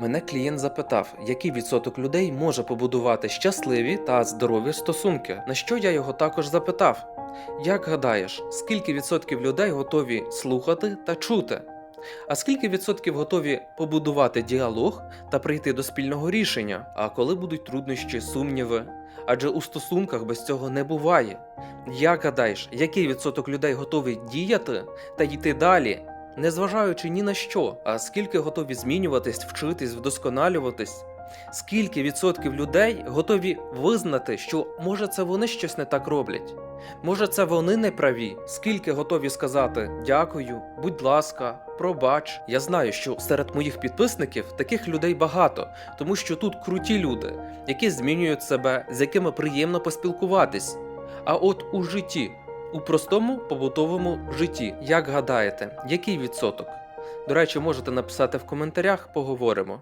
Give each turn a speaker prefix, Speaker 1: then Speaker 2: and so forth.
Speaker 1: Мене клієнт запитав, який відсоток людей може побудувати щасливі та здорові стосунки. На що я його також запитав: Як гадаєш, скільки відсотків людей готові слухати та чути? А скільки відсотків готові побудувати діалог та прийти до спільного рішення? А коли будуть труднощі, сумніви? Адже у стосунках без цього не буває. Як гадаєш, який відсоток людей готовий діяти та йти далі, незважаючи ні на що, а скільки готові змінюватись, вчитись, вдосконалюватись? Скільки відсотків людей готові визнати, що може це вони щось не так роблять? Може, це вони не праві? Скільки готові сказати дякую, будь ласка, пробач? Я знаю, що серед моїх підписників таких людей багато, тому що тут круті люди, які змінюють себе, з якими приємно поспілкуватись. А от у житті, у простому побутовому житті, як гадаєте, який відсоток? До речі, можете написати в коментарях, поговоримо.